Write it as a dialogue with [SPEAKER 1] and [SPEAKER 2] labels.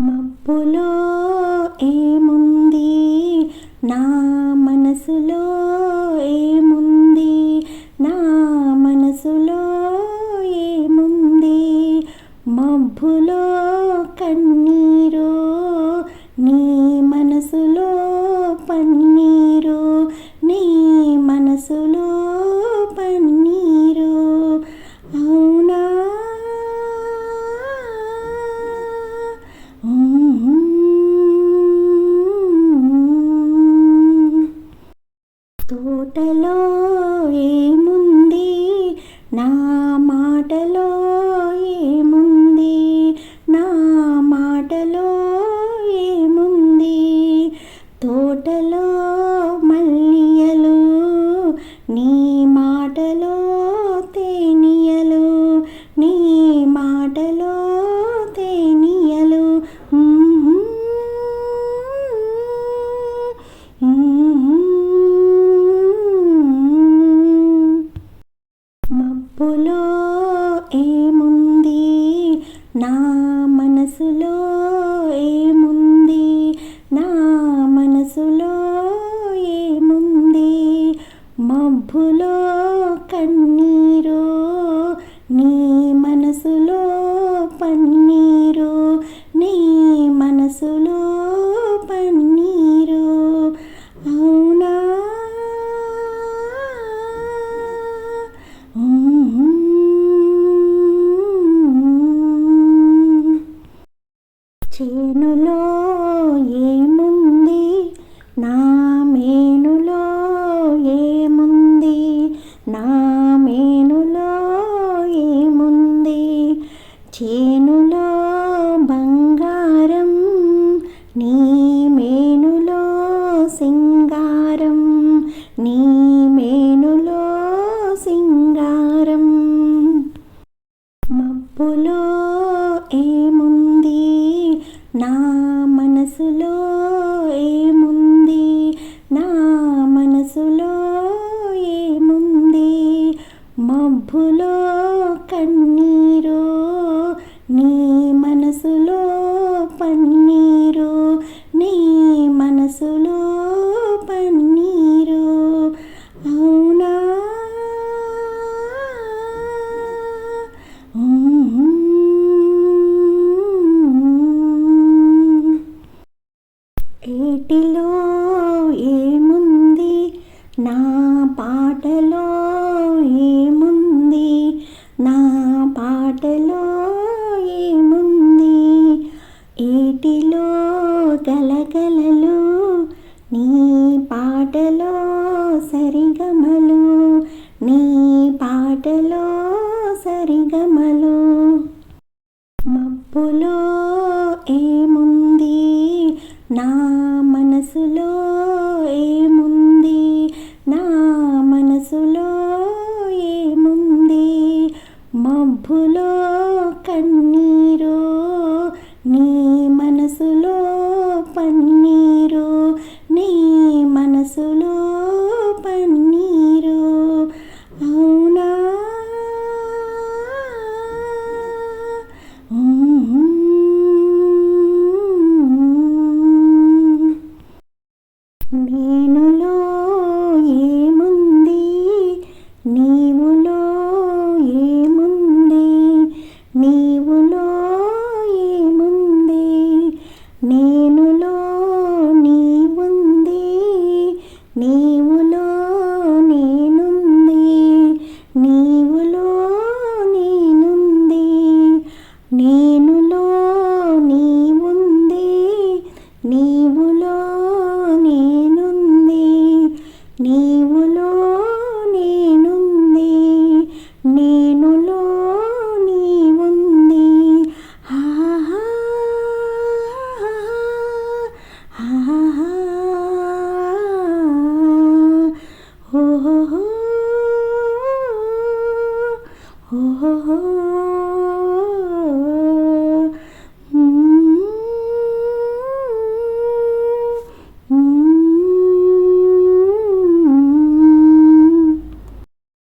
[SPEAKER 1] మబ్బులో ఏముంది? నా మనసులో ఏముంది? నా మనసులో ఏముంది? మబ్బులో కన్నీరు నీ మనసులో పన్నీరు. ఏముంది? నా మనసులో ఏముంది? నా మనసులో ఏముంది? మబ్బులో కన్నీ ఏటిలో ఏముంది? నా పాటలో ఏముంది? నా పాటలో ఏముంది? ఏటిలో గలగలలు? నీ పాటలో సరిగమలు? నీ పాటలో సరిగమలు? మబ్బులో ఏముంది? నా మనసులో ఏముంది? నా మనసులో ఏముంది? మబ్బులో కన్నీరు? నీ మనసులో పన్నీరు? నీ మనసులో నీవులో నేనుంది నీవులో నేనుంది నేనులో నీవుంది. ఆహా ఆహా ఓహో ఓహో